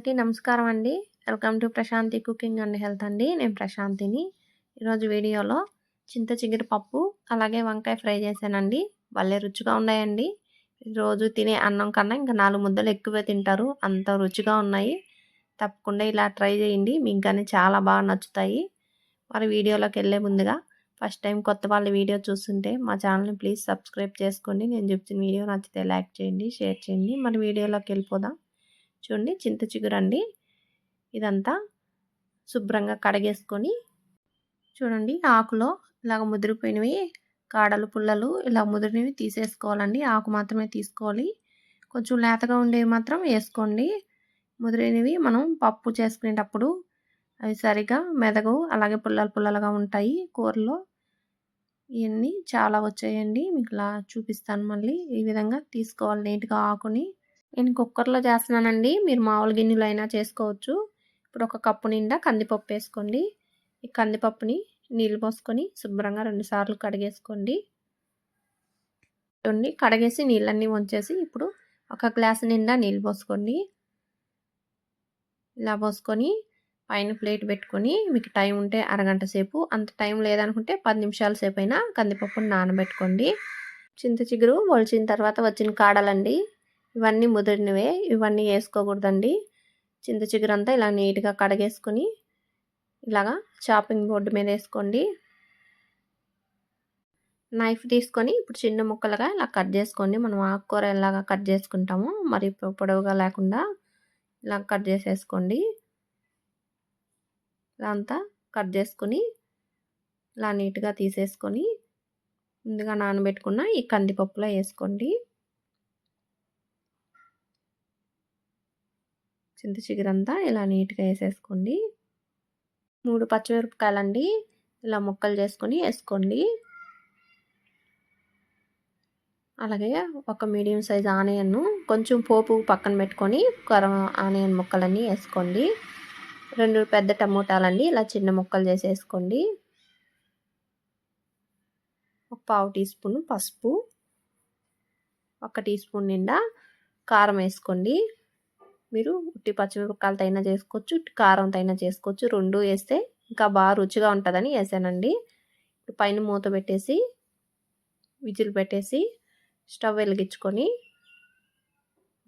అందరికీ నమస్కారం అండి. Welcome to Prashanti cooking and health అండి. నేను ప్రశాంతిని. ఈరోజు వీడియోలో చింత చిగురు పప్పు అలాగే వంకాయ ఫ్రై చేశానండి. భలే రుచిగా ఉన్నాయండి. రోజు తినే అన్నం కన్నా ఇంకా నాలుగు ముద్దలు ఎక్కువే తింటారు. అంత రుచిగా ఉన్నాయి. తప్పకుండా ఇలా ట్రై చేయండి. మీకు కానీ చాలా బాగా నచ్చుతాయి. మరి వీడియోలోకి వెళ్ళే ముందుగా ఫస్ట్ టైం కొత్త వాళ్ళ వీడియో చూస్తుంటే మా ఛానల్ని ప్లీజ్ సబ్స్క్రైబ్ చేసుకోండి. నేను చెప్తున్న వీడియో నచ్చితే లైక్ చేయండి షేర్ చేయండి. మరి వీడియోలోకి వెళ్ళిపోదాం. చూడండి చింత చిగురండి ఇదంతా శుభ్రంగా కడిగేసుకొని చూడండి ఆకులో ఇలాగ ముదిరిపోయినవి కాడలు పుల్లలు ఇలా ముదిరినవి తీసేసుకోవాలండి. ఆకు మాత్రమే తీసుకోవాలి. కొంచెం లేతగా ఉండేవి మాత్రం వేసుకోండి. ముదిరినవి మనం పప్పు చేసుకునేటప్పుడు అవి సరిగా మెదగు అలాగే పుల్లలు పుల్లలుగా ఉంటాయి కూరలో. ఇవన్నీ చాలా వచ్చాయండి. మీకు ఇలా చూపిస్తాను మళ్ళీ. ఈ విధంగా తీసుకోవాలి నీట్గా ఆకుని. నేను కుక్కర్లో చేస్తున్నానండి. మీరు మామూలు గిన్నెలు అయినా చేసుకోవచ్చు. ఇప్పుడు ఒక కప్పు నిండా కందిపప్పు వేసుకోండి. ఈ కందిపప్పుని నీళ్ళు పోసుకొని శుభ్రంగా రెండుసార్లు కడిగేసుకోండి. ఉండి కడిగేసి నీళ్ళన్నీ వంచేసి ఇప్పుడు ఒక గ్లాస్ నిండా నీళ్ళు పోసుకోండి. ఇలా పోసుకొని పైన ప్లేట్ పెట్టుకొని మీకు టైం ఉంటే అరగంట సేపు అంత టైం లేదనుకుంటే పది నిమిషాల సేపు అయినా కందిపప్పుని నానబెట్టుకోండి. చింత చిగురు ఒలిచిన తర్వాత వచ్చిన కాడలండి. ఇవన్నీ ముదిరినవే ఇవన్నీ వేసుకోకూడదండి. చింత చిగురంతా ఇలా నీట్గా కడగేసుకొని ఇలాగా చాపింగ్ బోర్డు మీద వేసుకోండి. నైఫ్ తీసుకొని ఇప్పుడు చిన్న ముక్కలుగా ఇలా కట్ చేసుకోండి. మనం ఆకుకూర ఇలాగా కట్ చేసుకుంటాము మరి పొడవుగా లేకుండా ఇలా కట్ చేసేసుకోండి. ఇలా అంతా కట్ చేసుకొని ఇలా నీట్గా తీసేసుకొని ముందుగా నానబెట్టుకున్న ఈ కందిపప్పులో వేసుకోండి. చింత చిగురంతా ఇలా నీట్గా వేసేసుకోండి మూడు పచ్చిమిరపకాయలండి ఇలా ముక్కలు చేసుకొని వేసుకోండి అలాగే ఒక మీడియం సైజ్ ఆనియన్ను కొంచెం పోపు పక్కన పెట్టుకొని కర ఆనియన్ ముక్కలన్నీ వేసుకోండి రెండు పెద్ద టమోటాలండి ఇలా చిన్న ముక్కలు చేసేసుకోండి. ఒక పావు టీ స్పూన్ పసుపు ఒక టీ స్పూన్ నిండా కారం వేసుకోండి. మీరు ఉట్టి పచ్చిమిరపకాయలతో అయినా చేసుకోవచ్చు ఉట్టి కారంతో అయినా చేసుకోవచ్చు. రెండు వేస్తే ఇంకా బాగా రుచిగా ఉంటుందని వేసానండి. పైన మూత పెట్టేసి విజిల్ పెట్టేసి స్టవ్ వెలిగించుకొని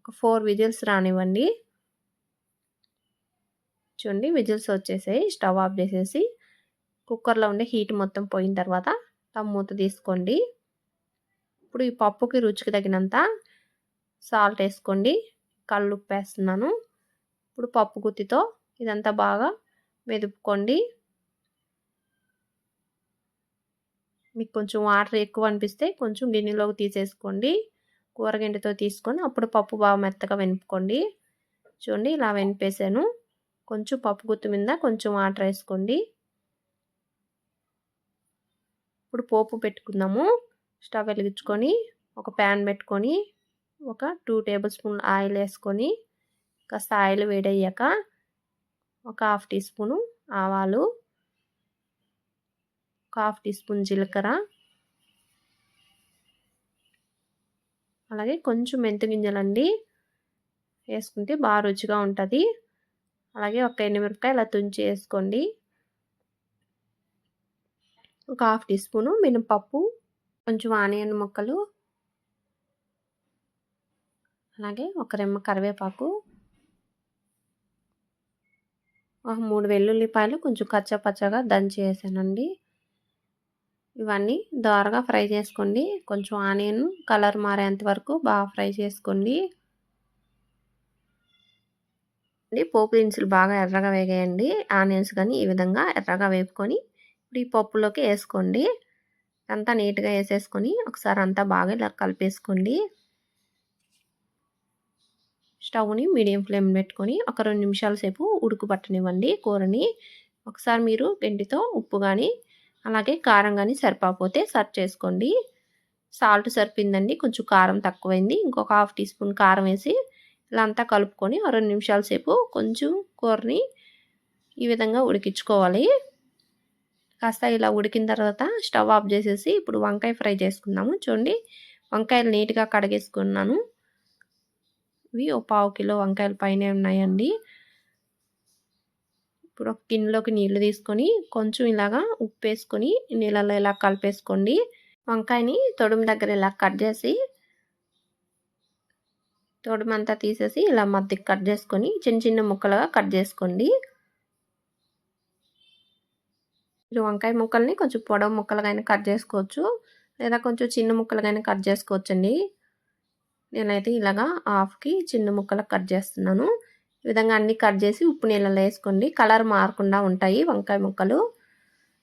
ఒక ఫోర్ విజిల్స్ రానివ్వండి. చూడండి విజిల్స్ వచ్చేసాయి. స్టవ్ ఆఫ్ చేసేసి కుక్కర్లో ఉండే హీట్ మొత్తం పోయిన తర్వాత మూత తీసుకోండి. ఇప్పుడు ఈ పప్పుకి రుచికి తగినంత సాల్ట్ వేసుకోండి. కళ్ళు ఉప్పేస్తున్నాను ఇప్పుడు పప్పు గుత్తితో ఇదంతా బాగా మెదుపుకోండి. మీకు కొంచెం వాటర్ ఎక్కువ అనిపిస్తే కొంచెం గిన్నెలోకి తీసేసుకోండి. కూరగిండితో తీసుకొని అప్పుడు పప్పు బాగా మెత్తగా వెనుపుకోండి. చూడండి ఇలా వెనిపేసాను కొంచెం పప్పు గుత్తి మీద కొంచెం వాటర్ వేసుకోండి. ఇప్పుడు పోపు పెట్టుకుందాము. స్టవ్ వెలిగించుకొని ఒక ప్యాన్ పెట్టుకొని ఒక టూ టేబుల్ స్పూన్ ఆయిల్ వేసుకొని కాస్త ఆయిల్ వేడయ్యాక ఒక హాఫ్ టీ స్పూను ఆవాలు ఒక హాఫ్ టీ స్పూన్ జీలకర్ర అలాగే కొంచెం మెంతు గింజలండి వేసుకుంటే బాగా రుచిగా ఉంటుంది. అలాగే ఒక ఎండుమిరపకాయ ఇలా తుంచి వేసుకోండి. ఒక హాఫ్ టీ స్పూను మినపప్పు కొంచెం ఆనియన్ ముక్కలు అలాగే ఒక రెమ్మ కరివేపాకు ఒక మూడు వెల్లుల్లిపాయలు కొంచెం కచ్చపచ్చగా దంచి వేసానండి. ఇవన్నీ దోరగా ఫ్రై చేసుకోండి. కొంచెం ఆనియన్ కలర్ మారేంత వరకు బాగా ఫ్రై చేసుకోండి. పోపు దినుసులు బాగా ఎర్రగా వేగేయండి. ఆనియన్స్ కానీ ఈ విధంగా ఎర్రగా వేపుకొని ఇప్పుడు ఈ పప్పులోకి వేసుకోండి. అంతా నీట్గా వేసేసుకొని ఒకసారి అంతా బాగా ఇలా కలిపేసుకోండి. స్టవ్ని మీడియం ఫ్లేమ్ పెట్టుకొని ఒక రెండు నిమిషాల సేపు ఉడుకు పట్టనివ్వండి కూరని. ఒకసారి మీరు గంటితో ఉప్పు కానీ అలాగే కారం కానీ సరిపోతే సర్వ్ చేసుకోండి. సాల్ట్ సరిపోయిందండి కొంచెం కారం తక్కువైంది. ఇంకొక హాఫ్ టీ స్పూన్ కారం వేసి ఇలా అంతా కలుపుకొని రెండు నిమిషాల సేపు కొంచెం కూరని ఈ విధంగా ఉడికించుకోవాలి. కాస్త ఇలా ఉడికిన తర్వాత స్టవ్ ఆఫ్ చేసేసి ఇప్పుడు వంకాయ ఫ్రై చేసుకుందాము. చూడండి వంకాయలు నీట్గా కడిగేసుకున్నాను. ఇవి ఒక పావు కిలో వంకాయలు పైనే ఉన్నాయండి. ఇప్పుడు ఒక గిన్నెలోకి నీళ్ళు తీసుకొని కొంచెం ఇలాగా ఉప్పు వేసుకొని నీళ్ళలో ఇలా కలిపేసుకోండి. వంకాయని తొడుము దగ్గర ఇలా కట్ చేసి తొడుమంతా తీసేసి ఇలా మధ్యకి కట్ చేసుకొని చిన్న చిన్న ముక్కలుగా కట్ చేసుకోండి. మీరు వంకాయ ముక్కల్ని కొంచెం పొడవు ముక్కలుగా కట్ చేసుకోవచ్చు. లేదా కొంచెం చిన్న ముక్కలుగా కట్ చేసుకోవచ్చండి. నేనైతే ఇలాగా హాఫ్కి చిన్న ముక్కలకు కట్ చేస్తున్నాను. ఈ విధంగా అన్నీ కట్ చేసి ఉప్పు నీళ్ళలో వేసుకోండి. కలర్ మారకుండా ఉంటాయి వంకాయ ముక్కలు.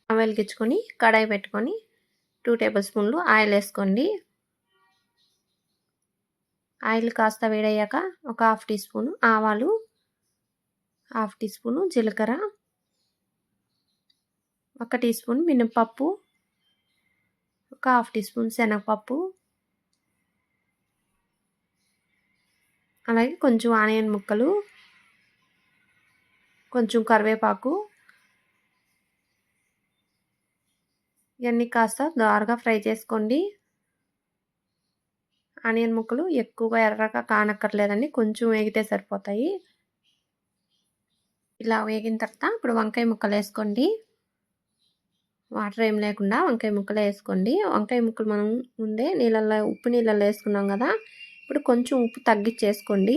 వెలిగించుకొని కడాయి పెట్టుకొని టూ టేబుల్ స్పూన్లు ఆయిల్ వేసుకోండి. ఆయిల్ కాస్త వేడయ్యాక ఒక హాఫ్ టీ స్పూను ఆవాలు హాఫ్ టీ స్పూను జీలకర్ర ఒక టీ స్పూన్ మినపప్పు ఒక హాఫ్ టీ స్పూన్ శనగపప్పు అలాగే కొంచెం ఆనియన్ ముక్కలు కొంచెం కరివేపాకు ఇవన్నీ కాస్త దారుగా ఫ్రై చేసుకోండి. ఆనియన్ ముక్కలు ఎక్కువగా ఎర్రగా కానక్కర్లేదండి కొంచెం వేగితే సరిపోతాయి. ఇలా వేగిన తర్వాత ఇప్పుడు వంకాయ ముక్కలు వేసుకోండి. వాటర్ ఏం లేకుండా వంకాయ ముక్కలు వేసుకోండి. వంకాయ ముక్కలు మనం ముందే నీళ్ళల్లో ఉప్పు నీళ్ళల్లో వేసుకున్నాం కదా ఇప్పుడు కొంచెం ఉప్పు తగ్గించేసుకోండి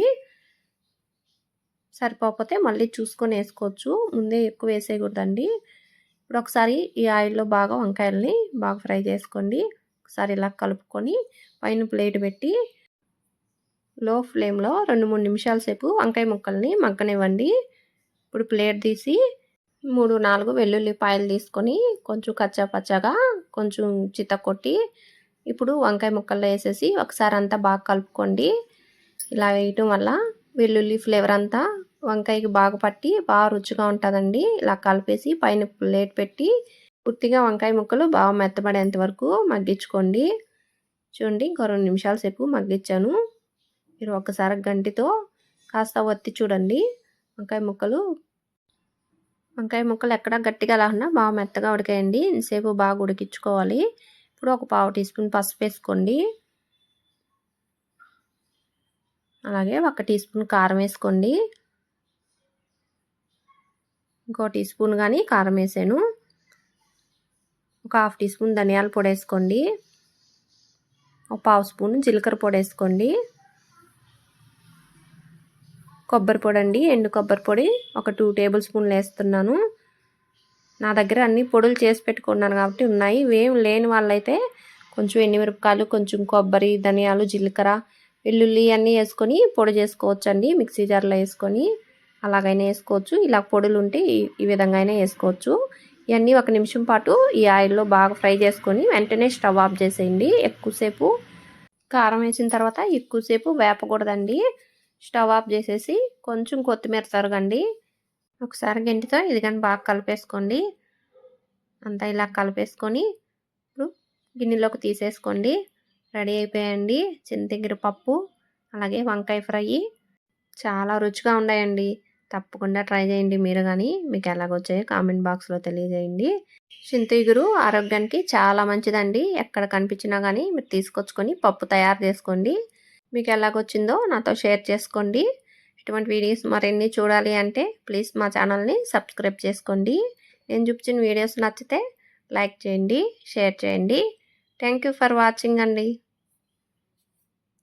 సరిపోతే మళ్ళీ చూసుకొని వేసుకోవచ్చు. ముందే ఎక్కువ వేసేయకూడదండి. ఇప్పుడు ఒకసారి ఈ ఆయిల్లో బాగా వంకాయల్ని బాగా ఫ్రై చేసుకోండి. ఒకసారి ఇలా కలుపుకొని పైన ప్లేట్ పెట్టి లో ఫ్లేమ్లో రెండు మూడు నిమిషాల సేపు వంకాయ ముక్కల్ని మగ్గనివ్వండి. ఇప్పుడు ప్లేట్ తీసి మూడు నాలుగు వెల్లుల్లిపాయలు తీసుకొని కొంచెం కచ్చా పచ్చగా కొంచెం చిత్త కొట్టి ఇప్పుడు వంకాయ ముక్కల్లో వేసేసి ఒకసారి అంతా బాగా కలుపుకోండి. ఇలా వేయటం వల్ల వెల్లుల్లి ఫ్లేవర్ అంతా వంకాయకి బాగా పట్టి బాగా రుచిగా ఉంటుందండి. ఇలా కలిపేసి పైన ప్లేట్ పెట్టి పూర్తిగా వంకాయ ముక్కలు బాగా మెత్తబడేంత వరకు మగ్గించుకోండి. చూడండి ఇంకో రెండు నిమిషాల సేపు మగ్గించాను. మీరు ఒకసారి గంటితో కాస్త ఒత్తి చూడండి. వంకాయ ముక్కలు వంకాయ ముక్కలు ఎక్కడ గట్టిగా లేకుండా బాగా మెత్తగా ఉడికాయండి. ఇంతసేపు బాగా ఉడికించుకోవాలి. ఇప్పుడు ఒక పావు టీ స్పూన్ పసుపు వేసుకోండి. అలాగే ఒక టీ స్పూన్ కారం వేసుకోండి. ఇంకో టీ స్పూన్ కానీ కారం వేసాను. ఒక హాఫ్ టీ స్పూన్ ధనియాల పొడి వేసుకోండి. ఒక పావు స్పూన్ జీలకర్ర పొడి వేసుకోండి. కొబ్బరి పొడి అండి ఎండు కొబ్బరి పొడి. ఒక టూ టేబుల్ స్పూన్లు వేస్తున్నాను. నా దగ్గర అన్ని పొడులు చేసి పెట్టుకున్నాను కాబట్టి ఉన్నాయి. ఇవేం లేని వాళ్ళైతే కొంచెం ఎండిమిరపకాయలు కొంచెం కొబ్బరి ధనియాలు జీలకర్ర వెల్లుల్లి అన్నీ వేసుకొని పొడి చేసుకోవచ్చు అండి మిక్సీ జార్లో వేసుకొని అలాగైనా వేసుకోవచ్చు. ఇలా పొడులు ఉంటే ఈ విధంగా అయినా వేసుకోవచ్చు. ఇవన్నీ ఒక నిమిషం పాటు ఈ ఆయిల్లో బాగా ఫ్రై చేసుకొని వెంటనే స్టవ్ ఆఫ్ చేసేయండి. ఎక్కువసేపు కారం వేసిన తర్వాత ఎక్కువసేపు వేపకూడదండి. స్టవ్ ఆఫ్ చేసేసి కొంచెం కొత్తిమీర తరగండి. ఒకసారి గంటితో ఇది కానీ బాగా కలిపేసుకోండి. అంతా ఇలా కలిపేసుకొని ఇప్పుడు గిన్నెలోకి తీసేసుకోండి. రెడీ అయిపోయండి. చింతగిరి పప్పు అలాగే వంకాయ ఫ్రై చాలా రుచిగా ఉన్నాయండి. తప్పకుండా ట్రై చేయండి మీరు కానీ మీకు ఎలాగొచ్చాయో కామెంట్ బాక్స్లో తెలియజేయండి. చింతగిరు ఆరోగ్యానికి చాలా మంచిదండి. ఎక్కడ కనిపించినా కానీ మీరు తీసుకొచ్చుకొని పప్పు తయారు చేసుకోండి. మీకు ఎలాగొచ్చిందో నాతో షేర్ చేసుకోండి. ఇటువంటి వీడియోస్ మరిన్ని చూడాలి అంటే ప్లీజ్ మా ఛానల్ని సబ్స్క్రైబ్ చేసుకోండి. నేను చూపించిన వీడియోస్ నచ్చితే లైక్ చేయండి షేర్ చేయండి. థ్యాంక్ యూ ఫర్ వాచింగ్ అండి.